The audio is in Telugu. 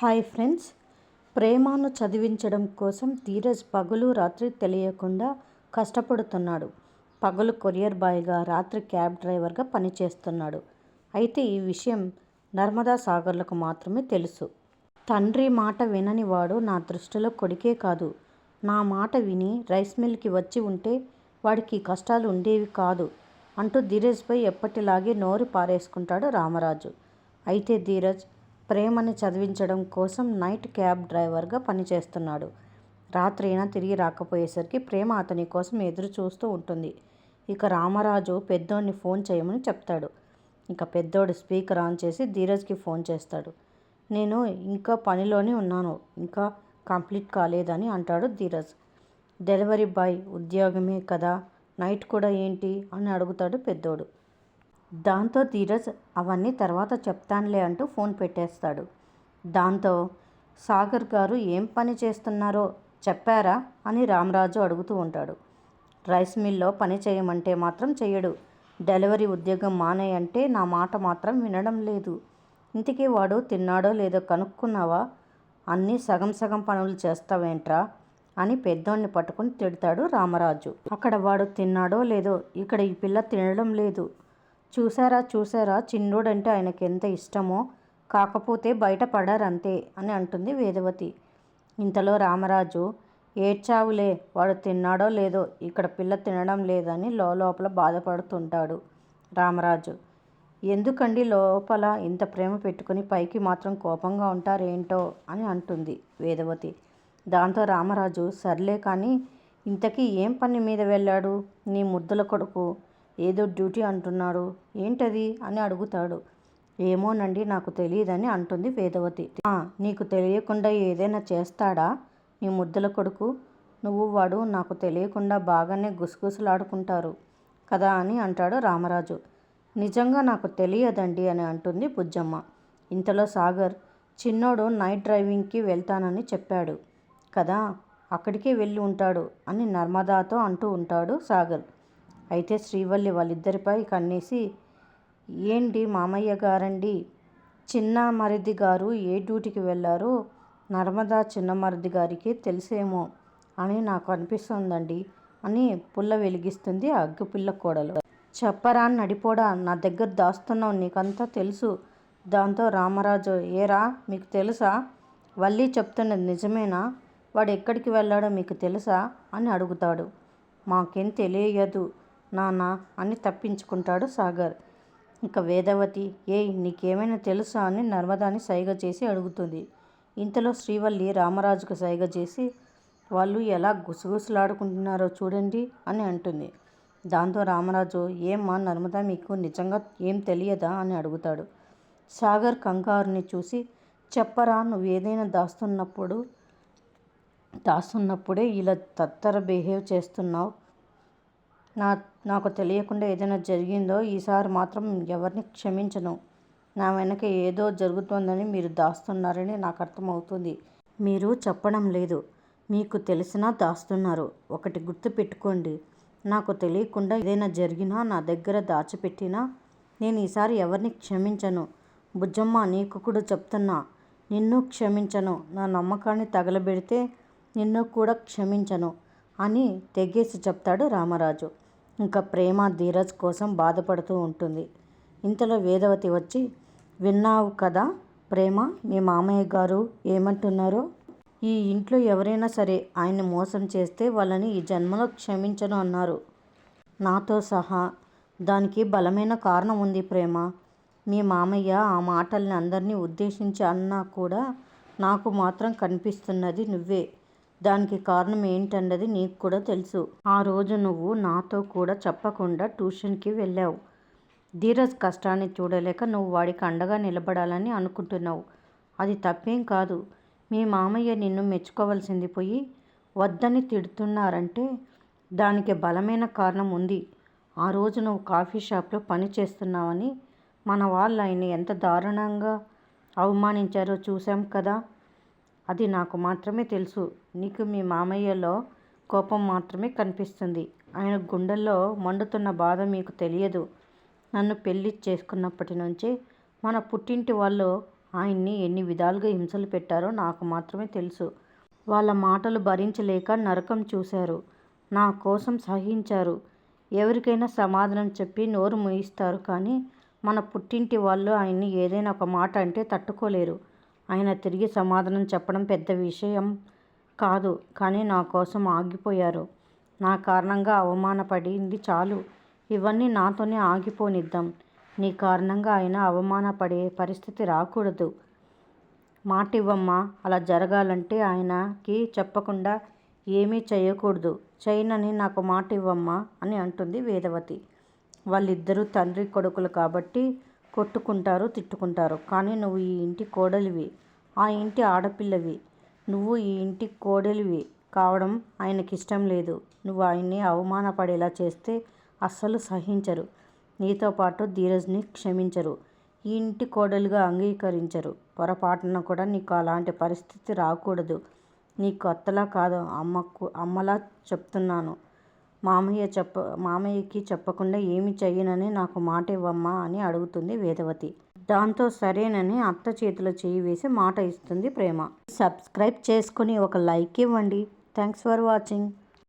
Hi friends. ప్రేమను చదివించడం కోసం ధీరజ్ పగలు రాత్రి తెలియకుండా కష్టపడుతున్నాడు. పగలు కొరియర్ బాయ్గా రాత్రి క్యాబ్ డ్రైవర్గా పనిచేస్తున్నాడు. అయితే ఈ విషయం నర్మదా సాగర్లకు మాత్రమే తెలుసు. తండ్రి మాట వినని వాడు నా దృష్టిలో కొడుకే కాదు. నా మాట విని రైస్ మిల్కి వచ్చి ఉంటే వాడికి కష్టాలు ఉండేవి కాదు అంటూ ధీరజ్పై ఎప్పటిలాగే నోరు పారేసుకుంటాడు రామరాజు. అయితే ధీరజ్ ప్రేమని చదివించడం కోసం నైట్ క్యాబ్ డ్రైవర్గా పనిచేస్తున్నాడు. రాత్రి అయినా తిరిగి రాకపోయేసరికి ప్రేమ అతని కోసం ఎదురు చూస్తూ ఉంటుంది. ఇక రామరాజు పెద్దోడిని ఫోన్ చేయమని చెప్తాడు. ఇక పెద్దోడు స్పీకర్ ఆన్ చేసి ధీరజ్కి ఫోన్ చేస్తాడు. నేను ఇంకా పనిలోనే ఉన్నాను. ఇంకా కంప్లీట్ కాలేదని అంటాడు ధీరజ్. డెలివరీ బాయ్ ఉద్యోగమే కదా? నైట్ కూడా ఏంటి? అని అడుగుతాడు పెద్దోడు. దాంతో ధీరజ్ అవన్నీ తర్వాత చెప్తానులే అంటూ ఫోన్ పెట్టేస్తాడు. దాంతో సాగర్ గారు ఏం పని చేస్తున్నారో చెప్పారా? అని రామరాజు అడుగుతూ ఉంటాడు. రైస్ మిల్లో పని చేయమంటే మాత్రం చెయ్యడు. డెలివరీ ఉద్యోగం మానేయంటే నా మాట మాత్రం వినడం లేదు. ఇంటికి వాడు తిన్నాడో లేదో కనుక్కున్నావా? అన్నీ సగం సగం పనులు చేస్తావేంట్రా? అని పెద్దోడిని పట్టుకుని తిడతాడు రామరాజు. అక్కడ వాడు తిన్నాడో లేదో ఇక్కడ ఈ పిల్ల తినడం లేదు. చూసారా చూసారా చిన్నోడంటే ఆయనకి ఎంత ఇష్టమో కాకపోతే బయట పడారంతే అని అంటుంది వేదవతి. ఇంతలో రామరాజు ఏడ్చావులే వాడు తిన్నాడో లేదో ఇక్కడ పిల్ల తినడం లేదని లోపల బాధపడుతుంటాడు రామరాజు. ఎందుకండి లోపల ఇంత ప్రేమ పెట్టుకుని పైకి మాత్రం కోపంగా ఉంటారేంటో అని అంటుంది వేదవతి. దాంతో రామరాజు సర్లే కానీ ఇంతకీ ఏం పని మీద వెళ్ళాడు? నీ ముద్దుల కొడుకు ఏదో డ్యూటీ అంటున్నాడు. ఏంటది? అని అడుగుతాడు. ఏమోనండి నాకు తెలియదని అంటుంది వేదవతి. నీకు తెలియకుండా ఏదైనా చేస్తాడా? నీ ముద్దుల కొడుకు? నువ్వు వాడు నాకు తెలియకుండా బాగానే గుసగుసలాడుకుంటారు కదా అని అంటాడు రామరాజు. నిజంగా నాకు తెలియదండి అని అంటుంది బుజ్జమ్మ. ఇంతలో సాగర్ చిన్నోడు నైట్ డ్రైవింగ్కి వెళ్తానని చెప్పాడు. కదా అక్కడికే వెళ్ళి ఉంటాడు అని నర్మదాతో అంటూ ఉంటాడు సాగర్. అయితే శ్రీవల్లి వాళ్ళిద్దరిపై కన్నేసి ఏంటి మామయ్య గారండి చిన్న మరిది గారు ఏ డ్యూటీకి వెళ్ళారో నర్మదా చిన్న మరిది గారికి తెలిసేమో అని నాకు అనిపిస్తుందండి అని పుల్ల వెలిగిస్తుంది అగ్గిపిల్ల కోడలు. చెప్పరా నడిపోడా నా దగ్గర దాస్తున్నావు నీకంతా తెలుసు. దాంతో రామరాజు ఏరా మీకు తెలుసా? వల్లి చెప్తున్నది నిజమేనా? వాడు ఎక్కడికి వెళ్ళాడో మీకు తెలుసా? అని అడుగుతాడు. మాకేం తెలియదు. నాన్న అని తప్పించుకుంటాడు సాగర్. ఇక వేదవతి ఏయ్ నీకేమైనా తెలుసా అని నర్మదాని సైగ చేసి అడుగుతుంది. ఇంతలో శ్రీవల్లి రామరాజుకు సైగ చేసి వాళ్ళు ఎలా గుసగుసలాడుకుంటున్నారో చూడండి అని అంటుంది. దాంతో రామరాజు ఏమ్మా నర్మదా మీకు నిజంగా ఏం తెలియదా అని అడుగుతాడు. సాగర్ కంగారుని చూసి చెప్పరా నువ్వు ఏదైనా దాస్తున్నప్పుడు దాస్తున్నప్పుడే ఇలా తత్తర బిహేవ్ చేస్తున్నావు నా నాకు తెలియకుండా ఏదైనా జరిగిందో ఈసారి మాత్రం ఎవరిని క్షమించను. నా వెనక ఏదో జరుగుతోందని మీరు దాస్తున్నారని నాకు అర్థమవుతుంది. మీరు చెప్పడం లేదు. మీకు తెలిసినా దాస్తున్నారు. ఒకటి గుర్తు పెట్టుకోండి. నాకు తెలియకుండా ఏదైనా జరిగినా నా దగ్గర దాచిపెట్టినా నేను ఈసారి ఎవరిని క్షమించను. బుజ్జమ్మ నీకు కూడా చెప్తున్నా. నిన్ను క్షమించను. నా నమ్మకాన్ని తగలబెడితే నిన్ను కూడా క్షమించను అని తెగేసి చెప్తాడు రామరాజు. ఇంకా ప్రేమ ధీరజ్ కోసం బాధపడుతూ ఉంటుంది. ఇంతలో వేదవతి వచ్చి విన్నావు కదా ప్రేమ మీ మామయ్య గారు ఏమంటున్నారో? ఈ ఇంట్లో ఎవరైనా సరే ఆయన్ని మోసం చేస్తే వాళ్ళని ఈ జన్మలో క్షమించను అన్నారు. నాతో సహా దానికి బలమైన కారణం ఉంది ప్రేమ. మీ మామయ్య ఆ మాటల్ని అందరినీ ఉద్దేశించి అన్నా కూడా నాకు మాత్రం కనిపిస్తున్నది నువ్వే. దానికి కారణం ఏంటన్నది నీకు కూడా తెలుసు. ఆ రోజు నువ్వు నాతో కూడా చెప్పకుండా ట్యూషన్కి వెళ్ళావు. ధీరజ్ కష్టాన్ని చూడలేక నువ్వు వాడికి అండగా నిలబడాలని అనుకుంటున్నావు. అది తప్పేం కాదు. మీ మామయ్య నిన్ను మెచ్చుకోవాల్సింది పోయి వద్దని తిడుతున్నారంటే దానికి బలమైన కారణం ఉంది. ఆ రోజు నువ్వు కాఫీ షాప్లో పని చేస్తున్నావని మన వాళ్ళు ఆయన ఎంత దారుణంగా అవమానించారో చూసాం కదా. అది నాకు మాత్రమే తెలుసు. నీకు మీ మామయ్యలో కోపం మాత్రమే కనిపిస్తుంది. ఆయన గుండెల్లో మండుతున్న బాధ మీకు తెలియదు. నన్ను పెళ్ళి చేసుకున్నప్పటి నుంచి మన పుట్టింటి వాళ్ళు ఆయన్ని ఎన్ని విధాలుగా హింసలు పెట్టారో నాకు మాత్రమే తెలుసు. వాళ్ళ మాటలు భరించలేక నరకం చూశారు. నా కోసం సహించారు. ఎవరికైనా సమాధానం చెప్పి నోరు మూయిస్తారు కానీ మన పుట్టింటి వాళ్ళు ఆయన్ని ఏదైనా ఒక మాట అంటే తట్టుకోలేరు. ఆయన తిరిగి సమాధానం చెప్పడం పెద్ద విషయం కాదు. కానీ నా కోసం ఆగిపోయారు. నా కారణంగా అవమానపడింది చాలు. ఇవన్నీ నాతోనే ఆగిపోనిద్దాం. నీ కారణంగా ఆయన అవమానపడే పరిస్థితి రాకూడదు. మాట ఇవ్వమ్మా అలా జరగాలంటే ఆయనకి చెప్పకుండా ఏమీ చేయకూడదు. చేయనని నాకు మాట ఇవ్వమ్మా అని అంటుంది వేదవతి. వాళ్ళిద్దరూ తండ్రి కొడుకులు కాబట్టి కొట్టుకుంటారు తిట్టుకుంటారు. కానీ నువ్వు ఈ ఇంటి కోడలివి. ఆ ఇంటి ఆడపిల్లవి. నువ్వు ఈ ఇంటి కోడలివి కావడం ఆయనకి ఇష్టం లేదు. నువ్వు ఆయన్ని అవమానపడేలా చేస్తే అస్సలు సహించరు. నీతో పాటు ధీరజ్ని క్షమించరు. ఈ ఇంటి కోడలుగా అంగీకరించరు. పొరపాటున కూడా నీకు అలాంటి పరిస్థితి రాకూడదు. నీకు అత్తలా కాదు అమ్మకు అమ్మలా చెప్తున్నాను. మామయ్య చెప్ప మామయ్యకి చెప్పకుండా ఏమి చెయ్యనని నాకు మాట ఇవ్వమ్మా అని అడుగుతుంది వేదవతి. దాంతో సరేనని అత్త చేతిలో చేయి వేసి మాట ఇస్తుంది ప్రేమ. సబ్స్క్రైబ్ చేసుకుని ఒక లైక్ ఇవ్వండి. Thanks for watching.